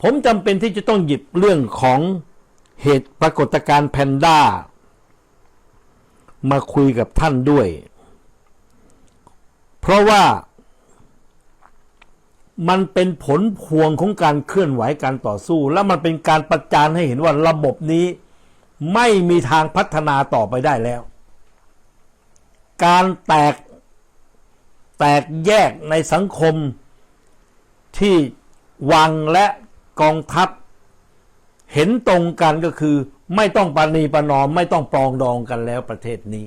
ผมจำเป็นที่จะต้องหยิบเรื่องของเหตุปรากฏการณ์แพนด้า มาคุยกับท่านด้วย เพราะว่ามันเป็นผลพวงของการเคลื่อนไหวการต่อสู้ และมันเป็นการประจานให้เห็นว่าระบบนี้ไม่มีทางพัฒนาต่อไปได้แล้ว การแตกแตกแยกในสังคมที่วังและ กองทัพ เห็นตรงกันก็คือ ไม่ต้องปณีประนอม ไม่ต้องปรองดองกันแล้วประเทศนี้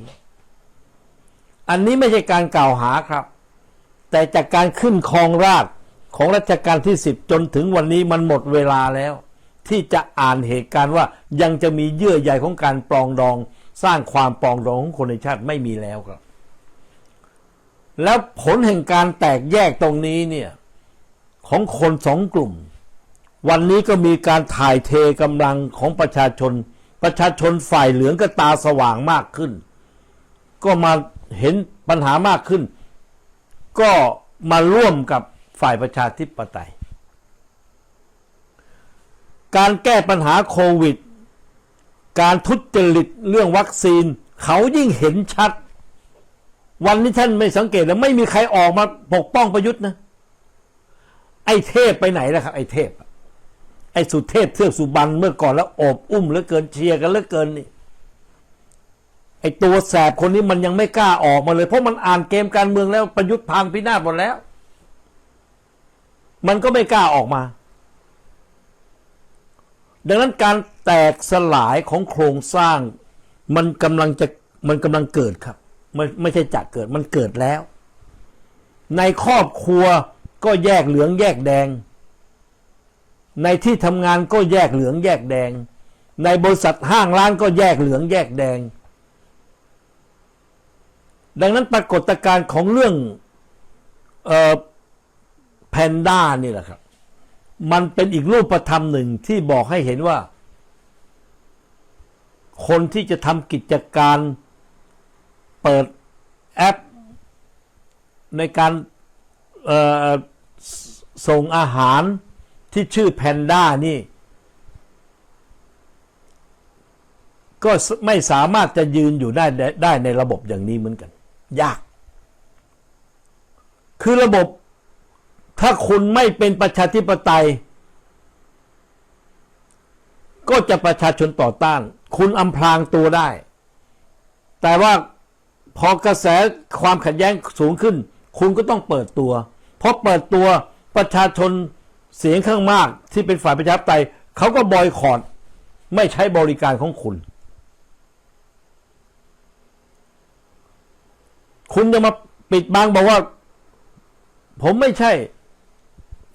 อันนี้ไม่ใช่การกล่าวหาครับ แต่จากการขึ้นครองราชของรัชกาลที่สิบจนถึงวันนี้มันหมดเวลาแล้ว ที่จะอ่านเหตุการณ์ว่ายังจะมีเยื่อใยของการปรองดอง สร้างความปรองดองของคนในชาติไม่มีแล้วครับ แล้วผลแห่งการแตกแยกตรงนี้เนี่ยของคนสองกลุ่ม วันนี้ก็มีการถ่ายเทกำลังของประชาชน ประชาชนฝ่ายเหลืองก็ตาสว่างมากขึ้น ก็มาเห็นปัญหามากขึ้น ก็มาร่วมกับฝ่ายประชาธิปไตย การแก้ปัญหาโควิด การทุจริตเรื่องวัคซีน เขายิ่งเห็นชัด วันนี้ท่านไม่สังเกตแล้วไม่มีใครออกมาปกป้องประยุทธ์นะ ไอ้เทพไปไหนแล้วครับ ไอ้เทพ ไอ้สุเทพเทือกสุบรรณเมื่อก่อนแล้วโอบอุ้มเหลือเกินเชียร์กันเหลือเกินนี่ไอ้ตัวแสบคนนี้มันยังไม่กล้าออกมาเลย เพราะมันอ่านเกมการเมืองแล้วประยุทธ์พังพินาศหมดแล้ว มันก็ไม่กล้าออกมา ดังนั้นการแตกสลายของโครงสร้าง มันกำลังจะมันกำลังเกิดครับไม่ไม่ใช่จะเกิดมันเกิดแล้ว ในครอบครัวก็แยกเหลืองแยกแดง ในที่ทำงานก็แยกเหลืองแยกแดง ในบริษัทห้างร้านก็แยกเหลืองแยกแดง ดังนั้นปรากฏการณ์ของเรื่องแพนด้านี่แหละครับ มันเป็นอีกรูปธรรมหนึ่งที่บอกให้เห็นว่า คนที่จะทำกิจการเปิดแอป ในการส่งอาหาร ที่ชื่อแพนด้านี่ ก็ไม่สามารถจะยืนอยู่ได้ได้ในระบบอย่างนี้เหมือนกัน ยาก คือระบบ ถ้าคุณไม่เป็นประชาธิปไตย ก็จะประชาชนต่อต้าน คุณอำพรางตัวได้ แต่ว่าพอกระแสความขัดแย้งสูงขึ้น คุณก็ต้องเปิดตัว เพราะเปิดตัวประชาชน เสียงข้างมากที่เป็นฝ่ายประชาธิปไตยเขาก็บอยคอรดไม่ใช้บริการของคุณ คุณจะมาปิดบังบอกว่า ผมไม่ใช่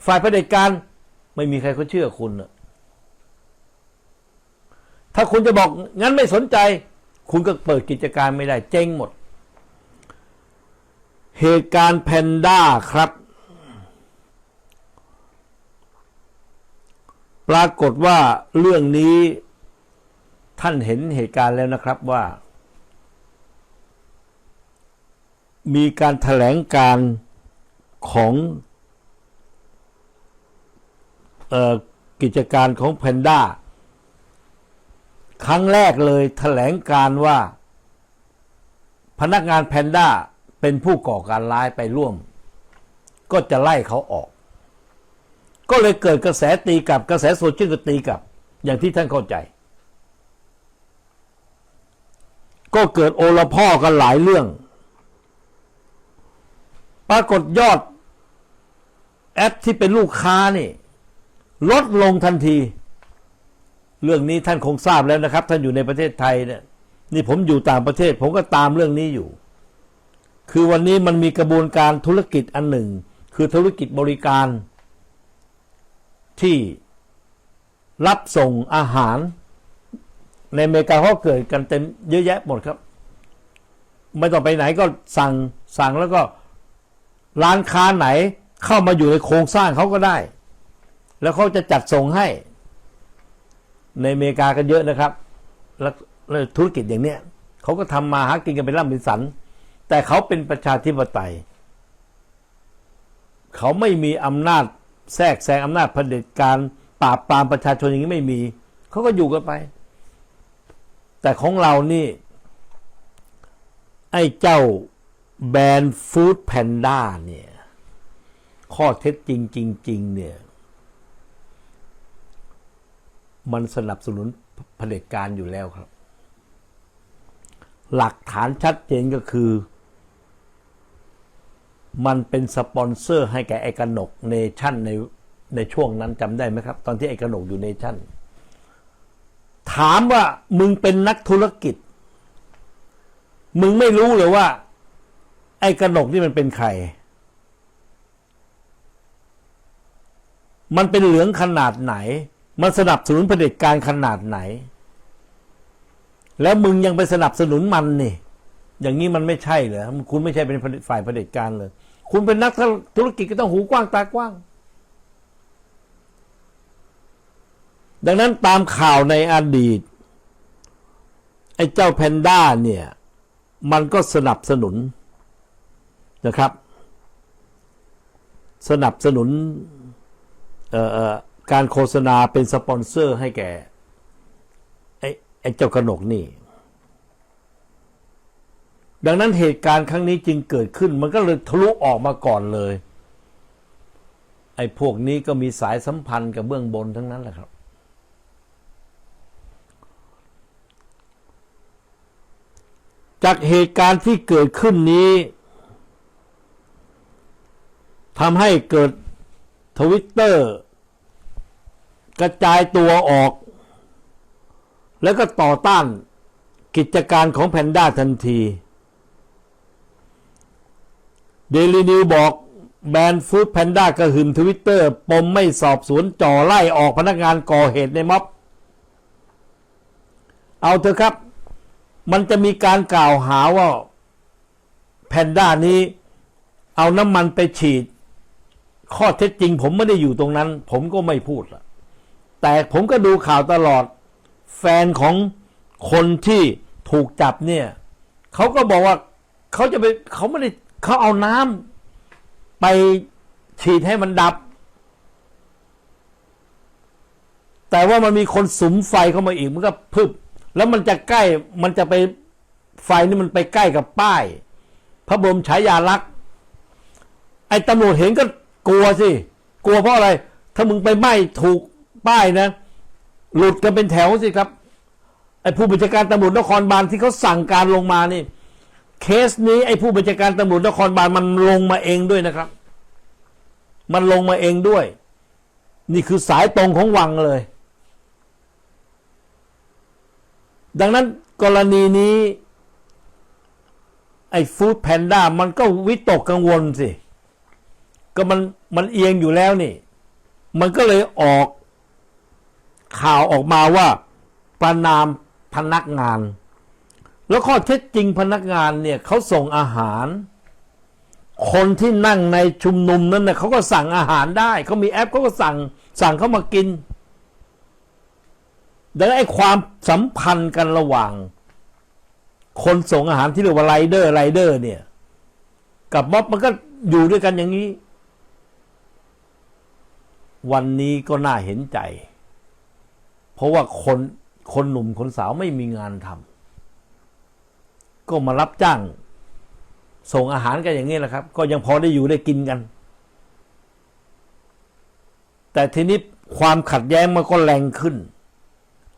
ฝ่ายเผด็จการ ไม่มีใครเขาเชื่อคุณนะถ้าคุณจะบอกงั้นไม่สนใจ คุณก็เปิดกิจการไม่ได้ เจ๊งหมด เหตุการณ์แพนด้าครับ ปรากฏว่าเรื่องนี้ท่านเห็นเหตุการณ์แล้วนะครับว่า มีการถแถลงการของออกิจการของแพนด้าครั้งแรกเลยถแถลงการว่า พนักงานแพนด้าเป็นผู้ก่อการร้ายไปร่วม ก็จะไล่เขาออก ก็เลยเกิดกระแสตีกลับ กระแสโซเชียลก็ตีกลับ อย่างที่ท่านเข้าใจ ก็เกิดโอละพ่อกันหลายเรื่อง ปรากฏยอด แอปที่เป็นลูกค้านี่ ลดลงทันที เรื่องนี้ท่านคงทราบแล้วนะครับ ท่านอยู่ในประเทศไทยเนี่ยนี่ผมอยู่ต่างประเทศ ผมก็ตามเรื่องนี้อยู่ คือวันนี้มันมีกระบวนการธุรกิจอันหนึ่ง คือธุรกิจบริการ ที่รับส่งอาหาร ในอเมริกาเขาเกิดกันเต็มเยอะแยะหมดครับ ไม่ต้องไปไหนก็สั่งสั่งแล้วก็ร้านค้าไหนเข้ามาอยู่ในโครงสร้างเขาก็ได้ แล้วเขาจะจัดส่งให้ ในอเมริกากันเยอะนะครับ แล้วธุรกิจอย่างเนี้ยเขาก็ทำมาหากินกันเป็นร่ำเป็นสัน แต่เขาเป็นประชาธิปไตย เขาไม่มีอำนาจ แทรกแซงอำนาจเผด็จการปราบปรามประชาชนอย่างนี้ไม่มี เขาก็อยู่กันไป แต่ของเรานี่ ไอ้เจ้าแบรนด์ฟู้ดแพนด้าเนี่ย ข้อเท็จจริงจริง ๆ เนี่ย มันสนับสนุนเผด็จการอยู่แล้วครับ หลักฐานชัดเจนก็คือ มันเป็นสปอนเซอร์ให้แก่ไอ้กนกเนชั่นในในช่วงนั้นจำได้ไหมครับ ตอนที่ไอ้กนกอยู่เนชั่นถามว่ามึงเป็นนักธุรกิจ มึงไม่รู้เลยว่า ไอ้กนกนี่มันเป็นใคร มันเป็นเหลืองขนาดไหน มันสนับสนุนเผด็จการขนาดไหน แล้วมึงยังไปสนับสนุนมันนี่อย่างนี้มันไม่ใช่เหรอคุณไม่ใช่เป็นฝ่ายเผด็จการเลย คุณเป็นนักธุรกิจก็ต้องหูกว้างตากว้าง ดังนั้นตามข่าวในอดีต ไอ้เจ้าแพนด้าเนี่ย มันก็สนับสนุนนะครับ สนับสนุนการโฆษณาเป็นสปอนเซอร์ให้แก่ไอ้ไอ้เจ้ากระหนกนี่ ดังนั้นเหตุการณ์ครั้งนี้จึงเกิดขึ้น มันก็เลยทะลุออกมาก่อนเลย ไอ้พวกนี้ก็มีสายสัมพันธ์กับเบื้องบนทั้งนั้นแหละครับ จากเหตุการณ์ที่เกิดขึ้นนี้ทำให้เกิดทวิตเตอร์ กระจายตัวออก แล้วก็ต่อต้านกิจการของแพนด้าทันที เดลินิวบอกแบรนด์ฟู้ดแพนด้ากระหึ่มทวิตเตอร์ปมไม่สอบสวนจ่อไล่ออกพนักงานก่อเหตุในม็อบ เอาเถอะครับ มันจะมีการกล่าวหาว่าแพนด้านี้ เอาน้ำมันไปฉีด ข้อเท็จจริงผมไม่ได้อยู่ตรงนั้น ผมก็ไม่พูดละแต่ผมก็ดูข่าวตลอด แฟนของคนที่ถูกจับเนี่ยเขาก็บอกว่าเขาจะไปเขาไม่ได้ เขาเอาน้ำไปฉีดให้มันดับ แต่ว่ามันมีคนสุมไฟเข้ามาอีกมันก็พึบ แล้วมันจะใกล้มันจะไปไฟนี่มันไปใกล้กับป้าย พระบรมฉายาลักษณ์ไอ้ตำรวจเห็นก็กลัวสิ กลัวเพราะอะไร ถ้ามึงไปไหม้ถูกป้ายนะ หลุดกันเป็นแถวสิครับไอ้ผู้บัญชาการตำรวจนครบาลที่เขาสั่งการลงมานี่ เคสนี้ไอ้ผู้บัญชาการตำรวจนครบาลมันลงมาเองด้วยนะครับ มันลงมาเองด้วย นี่คือสายตรงของวังเลย ดังนั้นกรณีนี้ ไอ้ฟู้ดแพนด้ามันก็วิตกกังวลสิ ก็มันมันเอียงอยู่แล้วนี่ มันก็เลยออกข่าวออกมาว่าประนามพนักงาน แล้วข้อเท็จจริงพนักงานเนี่ยเขาส่งอาหาร คนที่นั่งในชุมนุมนั้นเน่ยเขาก็สั่งอาหารได้เขามีแอปเขาก็สั่งสั่งเขามากินดังนั้นไอ้ความสัมพันธ์กันระหว่าง คนส่งอาหารที่เรียกว่าไรเดอร์ไรเดอร์ เนี่ย กับม็อบมันก็อยู่ด้วยกันอย่างนี้ วันนี้ก็น่าเห็นใจ เพราะว่าคนคนหนุ่มคนสาวไม่มีงานทำ ก็มารับจ้าง ส่งอาหารกันอย่างนี้แหละครับ ก็ยังพอได้อยู่ได้กินกัน แต่ทีนี้ความขัดแย้งมันก็แรงขึ้น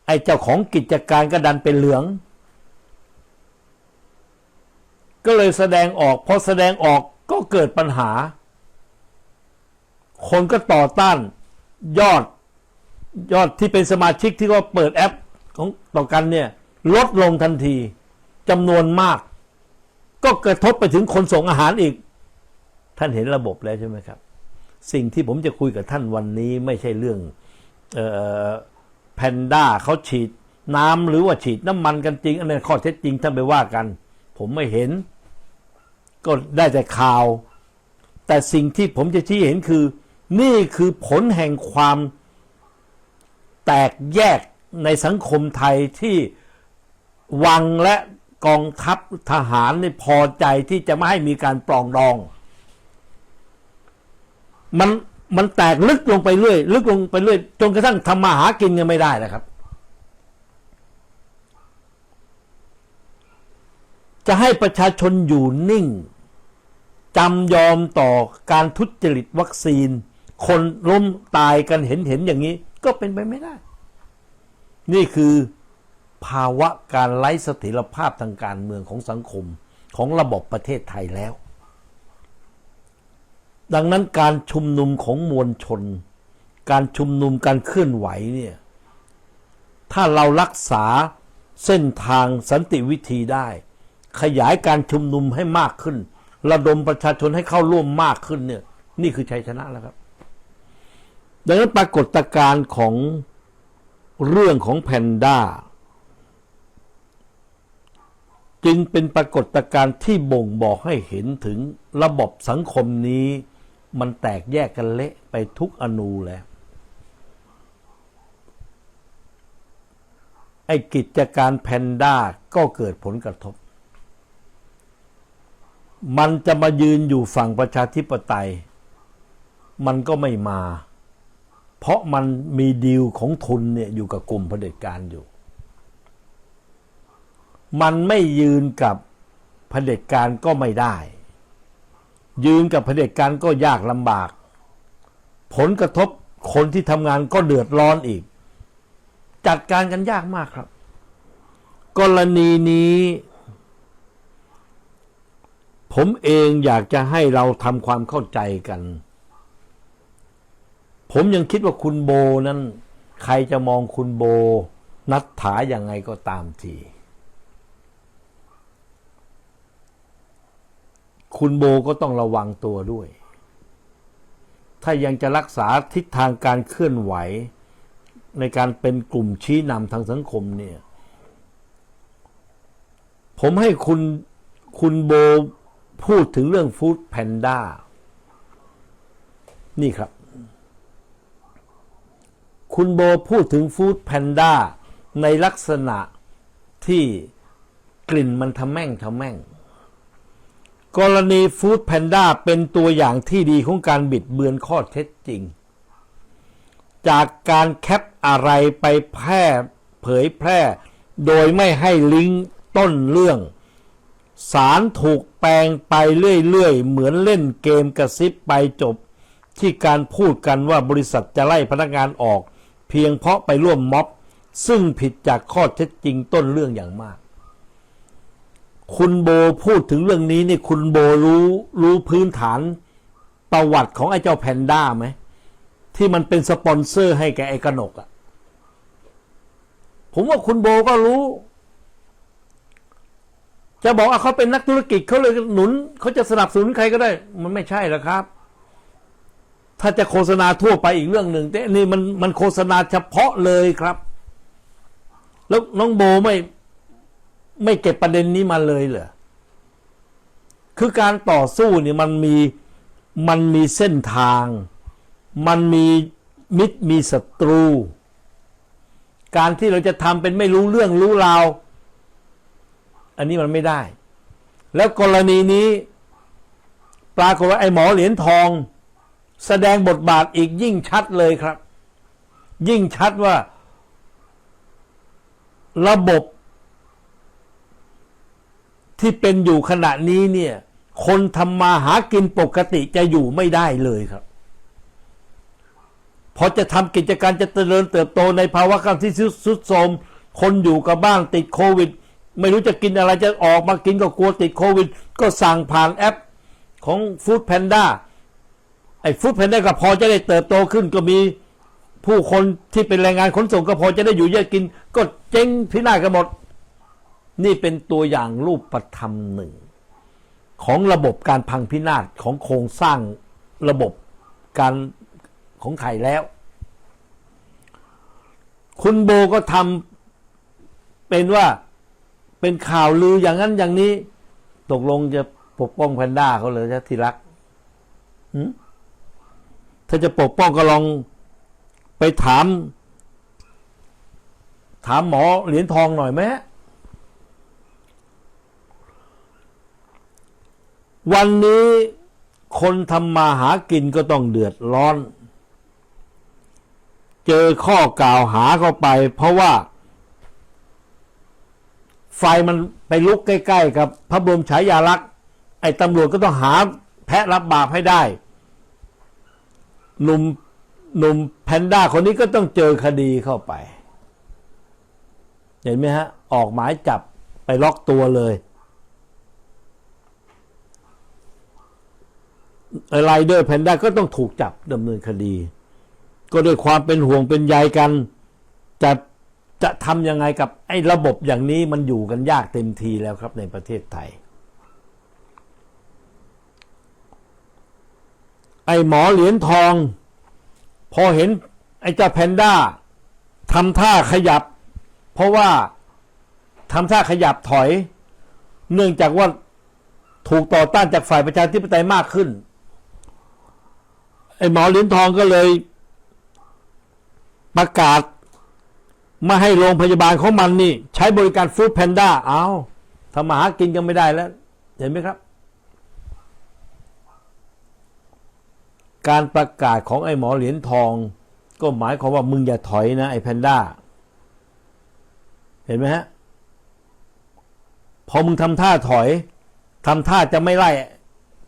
ไอ้เจ้าของกิจการก็ดันเป็นเหลือง ก็เลยแสดงออกพอแสดงออกก็เกิดปัญหา คนก็ต่อต้านยอดยอดที่เป็นสมาชิกที่ก็เปิดแอปของต่อกันเนี่ย ลดลงทันที จำนวนมาก ก็กระทบไปถึงคนส่งอาหารอีก ท่านเห็นระบบแล้วใช่ไหมครับ สิ่งที่ผมจะคุยกับท่านวันนี้ไม่ใช่เรื่องแพนด้าเขาฉีดน้ำหรือว่าฉีดน้ำมันกันจริง อันนั้นข้อเท็จจริงท่านไปว่ากัน ผมไม่เห็น ก็ได้แต่ข่าว แต่สิ่งที่ผมจะชี้เห็นคือ นี่คือผลแห่งความแตกแยกในสังคมไทยที่วังและ กองทัพทหารนี่พอใจที่จะไม่ให้มีการปลองดอง มันมันแตกลึกลงไปเรื่อย ลึกลงไปเรื่อย จนกระทั่งทำมาหากินกันไม่ได้นะครับ จะให้ประชาชนอยู่นิ่งจำยอมต่อการทุจริตวัคซีน คนล้มตายกันเห็นเห็นอย่างนี้ ก็เป็นไปไม่ได้ นี่คือ ภาวะการไร้เสถียรภาพทางการเมืองของสังคมของระบบประเทศไทยแล้ว ดังนั้นการชุมนุมของมวลชน การชุมนุมการเคลื่อนไหวเนี่ย ถ้าเรารักษาเส้นทางสันติวิธีได้ ขยายการชุมนุมให้มากขึ้น ระดมประชาชนให้เข้าร่วมมากขึ้นเนี่ย นี่คือชัยชนะแล้วครับ ดังนั้นปรากฏการณ์ของเรื่องของแพนด้า จึงเป็นปรากฏการณ์ที่บ่งบอกให้เห็นถึงระบบสังคมนี้ มันแตกแยกกันเละไปทุกอนูแล้ว ไอ้กิจการแพนด้าก็เกิดผลกระทบ มันจะมายืนอยู่ฝั่งประชาธิปไตย มันก็ไม่มา เพราะมันมีดีลของทุนเนี่ยอยู่กับกลุ่มเผด็จการอยู่ มันไม่ยืนกับเผด็จการก็ไม่ได้ ยืนกับเผด็จการก็ยากลำบาก ผลกระทบคนที่ทำงานก็เดือดร้อนอีก จัดการกันยากมากครับ กรณีนี้ ผมเองอยากจะให้เราทำความเข้าใจกัน ผมยังคิดว่าคุณโบนั้น ใครจะมองคุณโบ นัดถาอย่างไงก็ตามที คุณโบก็ต้องระวังตัวด้วย ถ้ายังจะรักษาทิศทางการเคลื่อนไหว ในการเป็นกลุ่มชี้นำทางสังคมเนี่ย ผมให้คุณคุณโบพูดถึงเรื่องฟู้ดแพนด้านี่ครับ คุณโบพูดถึงฟู้ดแพนด้าในลักษณะที่กลิ่นมันทำแม่งทำแม่ง กรณีฟู้ดแพนด้าเป็นตัวอย่างที่ดีของการบิดเบือนข้อเท็จจริง จากการแคปอะไรไปแพร่เผยแพร่ โดยไม่ให้ลิงก์ต้นเรื่อง สารถูกแปลงไปเรื่อยๆ เหมือนเล่นเกมกระซิบไปจบ ที่การพูดกันว่าบริษัทจะไล่พนักงานออก เพียงเพราะไปร่วมม็อบ ซึ่งผิดจากข้อเท็จจริงต้นเรื่องอย่างมาก คุณโบพูดถึงเรื่องนี้นี่คุณโบรู้รู้พื้นฐานประวัติของไอ้เจ้าแพนด้าไหมที่มันเป็นสปอนเซอร์ให้แกไอ้กนกอะ่ะผมว่าคุณโบก็รู้ จะบอกว่าเขาเป็นนักธุรกิจเขาเลยหนุนเขาจะสนับสนุนใครก็ได้ มันไม่ใช่หรอกครับ ถ้าจะโฆษณาทั่วไปอีกเรื่องหนึ่งแต่นี่มันมันโฆษณาเฉพาะเลยครับ แล้วน้องโบไม่ ไม่เก็บประเด็นนี้มาเลยเหรอคือการต่อสู้เนี่ยมันมีมันมีเส้นทาง มันมีมิตรมีศัตรู การที่เราจะทำเป็นไม่รู้เรื่องรู้ราว อันนี้มันไม่ได้ แล้วกรณีนี้ ปรากฏว่าไอ้หมอเหรียญทอง แสดงบทบาทอีกยิ่งชัดเลยครับ ยิ่งชัดว่า ระบบ ที่เป็นอยู่ขณะนี้เนี่ย คนทำมาหากินปกติจะอยู่ไม่ได้เลยครับพอจะทำกิจการจะเจริญเติบโตในภาวะการที่สุดโทมคนอยู่กับบ้านติดโควิด ไม่รู้จะกินอะไรจะออกมากินก็กลัวติดโควิด ก็สั่งผ่านแอปของฟู้ดแพนด้าไอ้ฟู้ดแพนด้าก็พอจะได้เติบโตขึ้นก็มีผู้คนที่เป็นแรงงานขนส่งก็พอจะได้อยู่เยอะกิน ก็เจ๊งพินาศกันหมด นี่เป็นตัวอย่างรูปธรรมหนึ่ง ของระบบการพังพินาศของโครงสร้างระบบการของไทยแล้ว คุณโบก็ทำเป็นว่าเป็นข่าวลืออย่างนั้นอย่างนี้ ตกลงจะปกป้องแพนด้าเขาเลยจะที่รักถ้าจะปกป้องก็ลองไปถาม ถามหมอเหรียญทองหน่อยไหม วันนี้คนทำมาหากินก็ต้องเดือดร้อน เจอข้อกล่าวหาเข้าไป เพราะว่า ไฟมันไปลุกใกล้ ๆ กับ พระบรมฉายาลักษณ์ไอ้ตำรวจก็ต้องหาแพะรับบาปให้ได้ หนุ่มหนุ่มแพนด้าคนนี้ก็ต้องเจอคดีเข้าไป เห็นไหมฮะ ออกหมายจับไปล็อกตัวเลย ไรเดอร์แพนด้าก็ต้องถูกจับดำเนินคดี ก็ด้วยความเป็นห่วงเป็นใยกันจะจะทำยังไงกับไอ้ระบบอย่างนี้มันอยู่กันยากเต็มทีแล้วครับในประเทศไทย ไอ้หมอเหรียญทอง พอเห็นไอ้เจ้าแพนด้าทำท่าขยับ เพราะว่าทำท่าขยับถอย เนื่องจากว่าถูกต่อต้านจากฝ่ายประชาธิปไตยมากขึ้น ไอ้หมอเหรียญทองก็เลย ประกาศไม่ให้โรงพยาบาลของมันนี่ ใช้บริการฟู้ดแพนด้าเอาทำมาหากินกันไม่ได้แล้ว เห็นไหมครับ การประกาศของไอ้หมอเหรียญทอง ก็หมายความว่ามึงอย่าถอยนะไอ้แพนด้าเห็นไหมฮะ พอมึงทำท่าถอยทำท่าจะไม่ไล่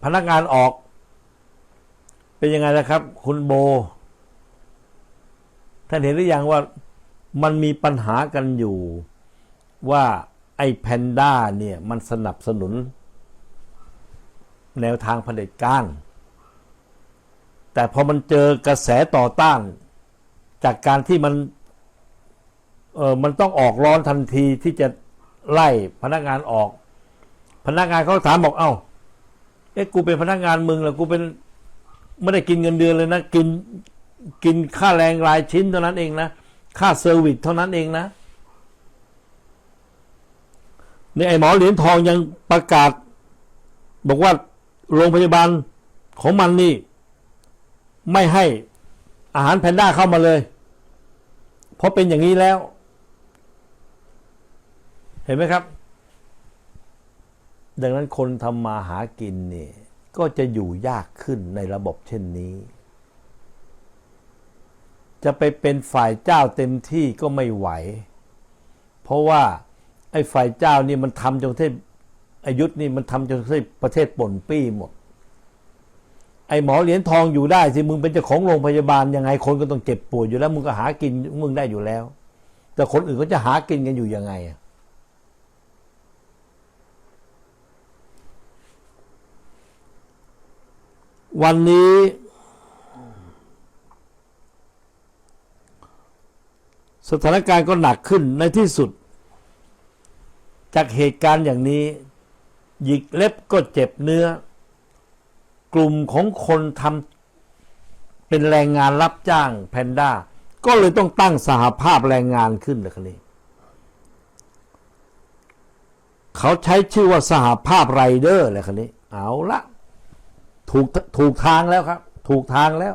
พนักงานออก เป็นยังไงล่ะครับ คุณโบ ท่านเห็นหรือยังว่ามันมีปัญหากันอยู่ ว่าไอ้แพนด้าเนี่ย มันสนับสนุน แนวทางเผด็จการ แต่พอมันเจอกระแสต่อต้าน จากการที่มันเออมันต้องออกร้อนทันทีที่จะไล่พนักงานออก พนักงานเขาถามบอกเอ้าเอ๊ะกูเป็นพนักงานมึงเหรอกูเป็น ไม่ได้กินเงินเดือนเลยนะ กินกินค่าแรงรายชิ้นเท่านั้นเองนะ ค่าเซอร์วิสเท่านั้นเองนะในไอหมอเหรียญทองยังประกาศ บอกว่าโรงพยาบาลของมันนี่ ไม่ให้อาหารแพนด้าเข้ามาเลย เพราะเป็นอย่างนี้แล้ว เห็นไหมครับ ดังนั้นคนทำมาหากินเนี่ย ก็จะอยู่ยากขึ้นในระบบเช่นนี้ จะไปเป็นฝ่ายเจ้าเต็มที่ก็ไม่ไหว เพราะว่าไอ้ฝ่ายเจ้านี่มันทำจนประเทศอายุนี่มันทำจนประเทศประเทศป่นปี้หมด ไอ้หมอเหรียญทองอยู่ได้สิมึงเป็นเจ้าของโรงพยาบาลยังไงคนก็ต้องเจ็บป่วดอยู่แล้ว มึงก็หากินมึงได้อยู่แล้ว แต่คนอื่นก็จะหากินกันอยู่ยังไงอะ วันนี้ สถานการณ์ก็หนักขึ้นในที่สุด จากเหตุการณ์อย่างนี้ หยิกเล็บก็เจ็บเนื้อ กลุ่มของคนทำเป็นแรงงานรับจ้างแพนด้า ก็เลยต้องตั้งสหภาพแรงงานขึ้นเลยคันนี้เขาใช้ชื่อว่าสหภาพไรเดอร์เลยคันนี้ เอาละ ถูกถูกทางแล้วครับ ถูกทางแล้ว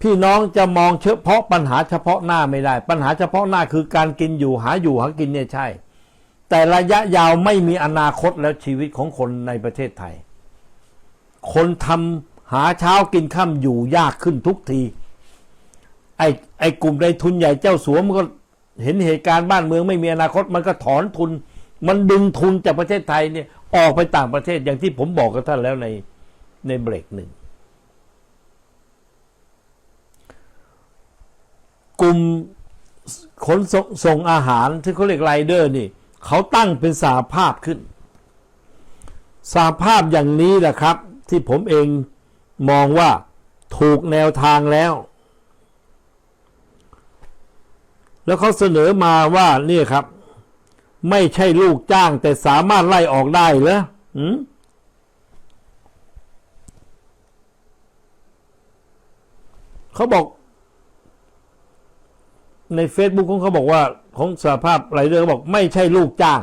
พี่น้องจะมองเฉพาะปัญหาเฉพาะหน้าไม่ได้ ปัญหาเฉพาะหน้าคือการกินอยู่หาอยู่หากินเนี่ยใช่ แต่ระยะยาวไม่มีอนาคตแล้วชีวิตของคนในประเทศไทย คนทำหาเช้ากินค่ำอยู่ยากขึ้นทุกที ไอ้ไอ้กลุ่มในทุนใหญ่เจ้าสัวมันก็เห็นเหตุการณ์บ้านเมืองไม่มีอนาคตมันก็ถอนทุน มันดึงทุนจากประเทศไทยเนี่ยออกไปต่างประเทศอย่างที่ผมบอกกับท่านแล้วในในเบรกหนึ่งกลุ่มขนส่งส่งอาหารที่เขาเรียกไรเดอร์นี่เขาตั้งเป็นสาภาพขึ้น สาภาพอย่างนี้แหละครับ ที่ผมเองมองว่าถูกแนวทางแล้ว แล้วเขาเสนอมาว่านี่ครับ ไม่ใช่ลูกจ้าง แต่สามารถไล่ออกได้เหรอหืมเขาบอก ใน Facebook ของเขาบอกว่า ของสภาพไรเดอร์เขาบอก ไม่ใช่ลูกจ้าง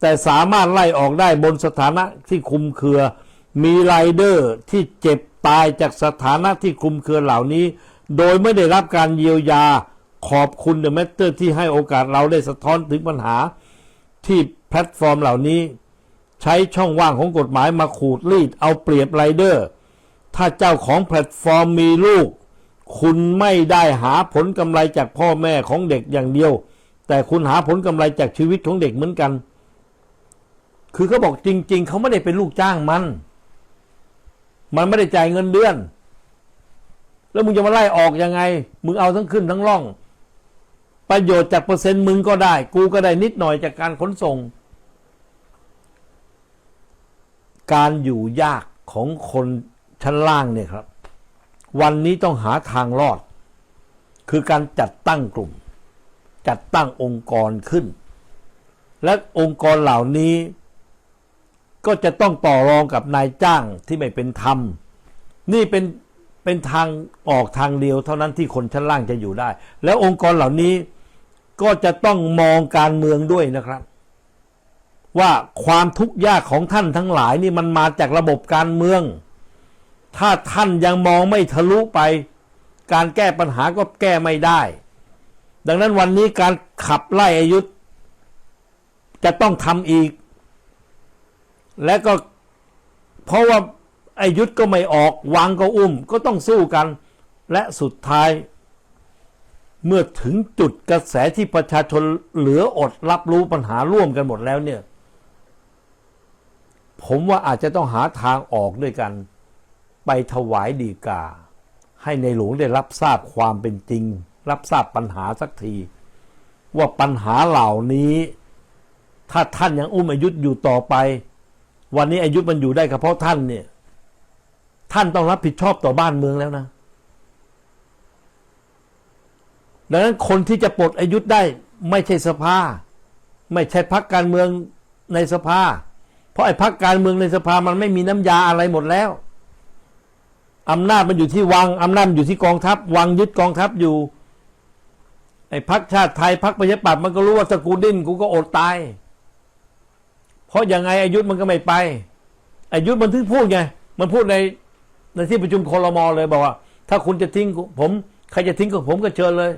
แต่สามารถไล่ออกได้บนสถานะที่คุมเครือ มีไรเดอร์ที่เจ็บตายจากสถานะที่คุมเครือเหล่านี้ โดยไม่ได้รับการเยียวยาขอบคุณเดอะแมตเตอร์ที่ให้โอกาสเราได้สะท้อนถึงปัญหา ที่แพลตฟอร์มเหล่านี้ ใช้ช่องว่างของกฎหมายมาขูดรีดเอาเปรียบไรเดอร์ ถ้าเจ้าของแพลตฟอร์มมีลูก คุณไม่ได้หาผลกำไรจากพ่อแม่ของเด็กอย่างเดียว แต่คุณหาผลกำไรจากชีวิตของเด็กเหมือนกัน คือเขาบอกจริง ๆ เขาไม่ได้เป็นลูกจ้างมัน มันไม่ได้จ่ายเงินเดือน แล้วมึงจะมาไล่ออกยังไง มึงเอาทั้งขึ้นทั้งล่อง ประโยชน์จากเปอร์เซ็นต์มึงก็ได้ กูก็ได้นิดหน่อยจากการขนส่ง การอยู่ยากของคนชั้นล่างเนี่ยครับ วันนี้ต้องหาทางรอด คือการจัดตั้งกลุ่ม จัดตั้งองค์กรขึ้น และองค์กรเหล่านี้ก็จะต้องต่อรองกับนายจ้างที่ไม่เป็นธรรม นี่เป็นเป็นทางออกทางเดียวเท่านั้นที่คนชั้นล่างจะอยู่ได้ แล้วองค์กรเหล่านี้ ก็จะต้องมองการเมืองด้วยนะครับ ว่าความทุกข์ยากของท่านทั้งหลายนี่มันมาจากระบบการเมือง ถ้าท่านยังมองไม่ทะลุไป การแก้ปัญหาก็แก้ไม่ได้ ดังนั้นวันนี้การขับไล่อายุธจะต้องทำอีก และก็เพราะว่าอายุธก็ไม่ออกวางก็อุ้มก็ต้องสู้กัน และสุดท้าย เมื่อถึงจุดกระแสที่ประชาชนเหลืออดรับรู้ปัญหาร่วมกันหมดแล้วเนี่ย ผมว่าอาจจะต้องหาทางออกด้วยกัน ไปถวายดีกา ให้ในหลวงได้รับทราบความเป็นจริง รับทราบปัญหาสักที ว่าปัญหาเหล่านี้ ถ้าท่านยังอุ้มอายุอยู่ต่อไป วันนี้อายุมันอยู่ได้ก็เพราะท่านเนี่ย ท่านต้องรับผิดชอบต่อบ้านเมืองแล้วนะ ดังนั้นคนที่จะปลดอายุธได้ ไม่ใช่สภา ไม่ใช่พักการเมืองในสภา เพราะไอ้พักการเมืองในสภามันไม่มีน้ำยาอะไรหมดแล้วอำนาจมันอยู่ที่วังอำนาจอยู่ที่กองทัพ วังยึดกองทัพอยู่ ไอ้พักชาติไทยพักประชาธิปัตย์มันก็รู้ว่าสกูดิ้นกูก็อดตาย เพราะยังไงอายุมันก็ไม่ไป อายุมันถึงพูดไง มันพูดในในที่ประชุมคอรมอเลยบอกว่า ถ้าคุณจะทิ้งผม ใครจะทิ้งกับผมก็เชิญเลย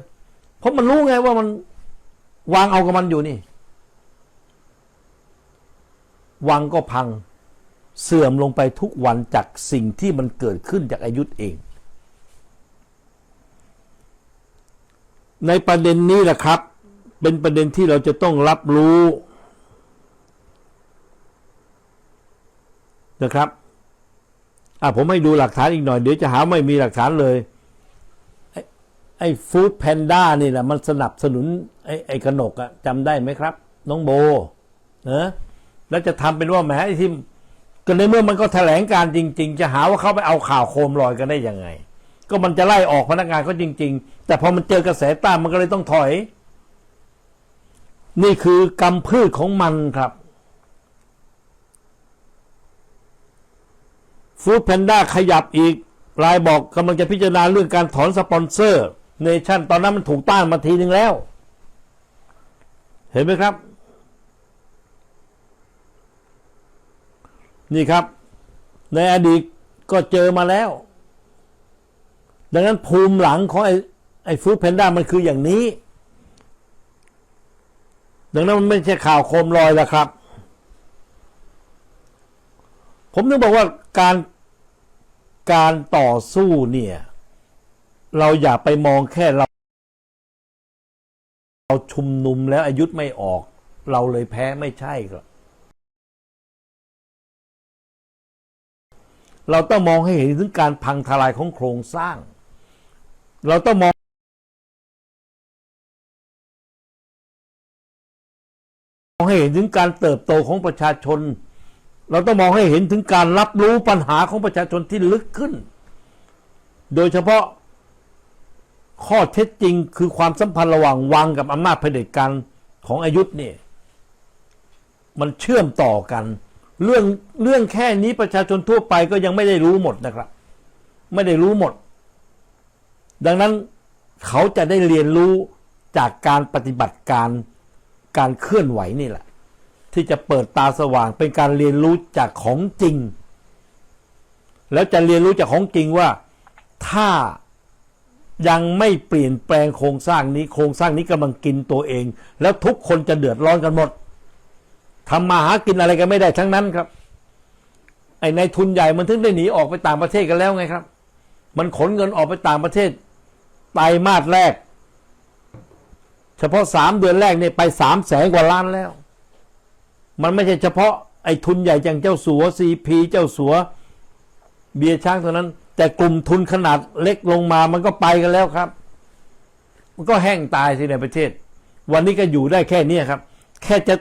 เพราะมันรู้ไงว่ามันวางเอากับมันอยู่นี่ วังก็พังเสื่อมลงไปทุกวันจากสิ่งที่มันเกิดขึ้นจากอายุธเอง ในประเด็นนี้แหละครับ เป็นประเด็นที่เราจะต้องรับรู้นะครับ อะผมให้ดูหลักฐานอีกหน่อย เดี๋ยวจะหาไม่มีหลักฐานเลย ไอ้ฟู้ดแพนด้านี่แหละมันสนับสนุนไอ้ไอ้ขนกอะจำได้ไหมครับ น้องโบเนะแล้วจะทำเป็นว่าแหมไอ้ที่ก็ในเมื่อมันก็แถลงการจริง ๆ จะหาว่าเขาไปเอาข่าวโคมลอยกันได้ยังไง ก็มันจะไล่ออกพนักงานก็จริง ๆ แต่พอมันเจอกระแสต้านมันก็เลยต้องถอย นี่คือกรรมพืชของมันครับฟู้ดแพนด้าขยับอีกรายบอกกำลังจะพิจารณาเรื่องการถอนสปอนเซอร์ เนชั่นตอนนั้นมันถูกต้านมาทีนึงแล้ว เห็นไหมครับ นี่ครับ ในอดีตก็เจอมาแล้ว ดังนั้นภูมิหลังของไอ้ไอ้ฟู้ดแพนด้ามันคืออย่างนี้ ดังนั้นมันไม่ใช่ข่าวโคมลอยแล้วครับ ผมถึงบอกว่าการการต่อสู้เนี่ย เราอย่าไปมองแค่เรา เราชุมนุมแล้วอายุไม่ออก เราเลยแพ้ไม่ใช่ครับเราต้องมองให้เห็นถึงการพังทลายของโครงสร้าง เราต้องมอง มองให้เห็นถึงการเติบโตของประชาชน เราต้องมองให้เห็นถึงการรับรู้ปัญหาของประชาชนที่ลึกขึ้น โดยเฉพาะ ข้อเท็จจริงคือความสัมพันธ์ระหว่างวังกับอำนาจเผด็จการของอายุธเนี่ยมันเชื่อมต่อกัน เรื่องเรื่องแค่นี้ประชาชนทั่วไปก็ยังไม่ได้รู้หมดนะครับ ไม่ได้รู้หมด ดังนั้นเขาจะได้เรียนรู้จากการปฏิบัติการการเคลื่อนไหวนี่แหละ ที่จะเปิดตาสว่างเป็นการเรียนรู้จากของจริง แล้วจะเรียนรู้จากของจริงว่าถ้า ยังไม่เปลี่ยนแปลงโครงสร้างนี้ โครงสร้างนี้กำลังกินตัวเอง แล้วทุกคนจะเดือดร้อนกันหมดทำมาหากินอะไรกันไม่ได้ทั้งนั้นครับ ไอ้ในทุนใหญ่มันถึงได้หนีออกไปต่างประเทศกันแล้วไงครับ มันขนเงินออกไปต่างประเทศไตรมาสแรก เฉพาะสามเดือนแรกเนี่ยไปสามแสนกว่าล้านแล้ว มันไม่ใช่เฉพาะไอ้ทุนใหญ่อย่างเจ้าสัวซีพีเจ้าสัว เบียร์ช้างเท่านั้น แต่กลุ่มทุนขนาดเล็กลงมามันก็ไปกันแล้วครับ มันก็แห้งตายสิในประเทศ วันนี้ก็อยู่ได้แค่นี้ครับ แค่จะ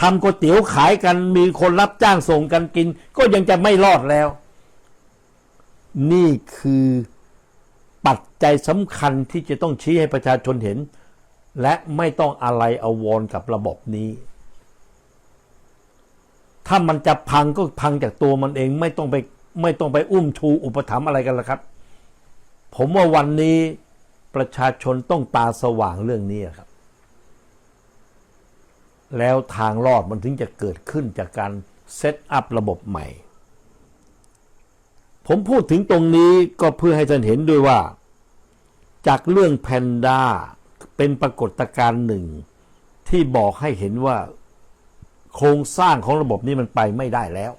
ทำก๋วยเตี๋ยวขายกันมีคนรับจ้างส่งกันกิน ก็ยังจะไม่รอดแล้ว นี่คือปัจจัยสำคัญที่จะต้องชี้ให้ประชาชนเห็น และไม่ต้องอะไรอาวรกับระบบนี้ ถ้ามันจะพังก็พังจากตัวมันเองไม่ต้องไป ไม่ต้องไปอุ้มชูอุปถัมภ์อะไรกันละครับ ผมว่าวันนี้ประชาชนต้องตาสว่างเรื่องนี้ครับ แล้วทางรอดมันถึงจะเกิดขึ้นจากการเซตอัพระบบใหม่ ผมพูดถึงตรงนี้ก็เพื่อให้ท่านเห็นด้วยว่า จากเรื่องแพนด้าเป็นปรากฏการณ์หนึ่ง ที่บอกให้เห็นว่า โครงสร้างของระบบนี้มันไปไม่ได้แล้ว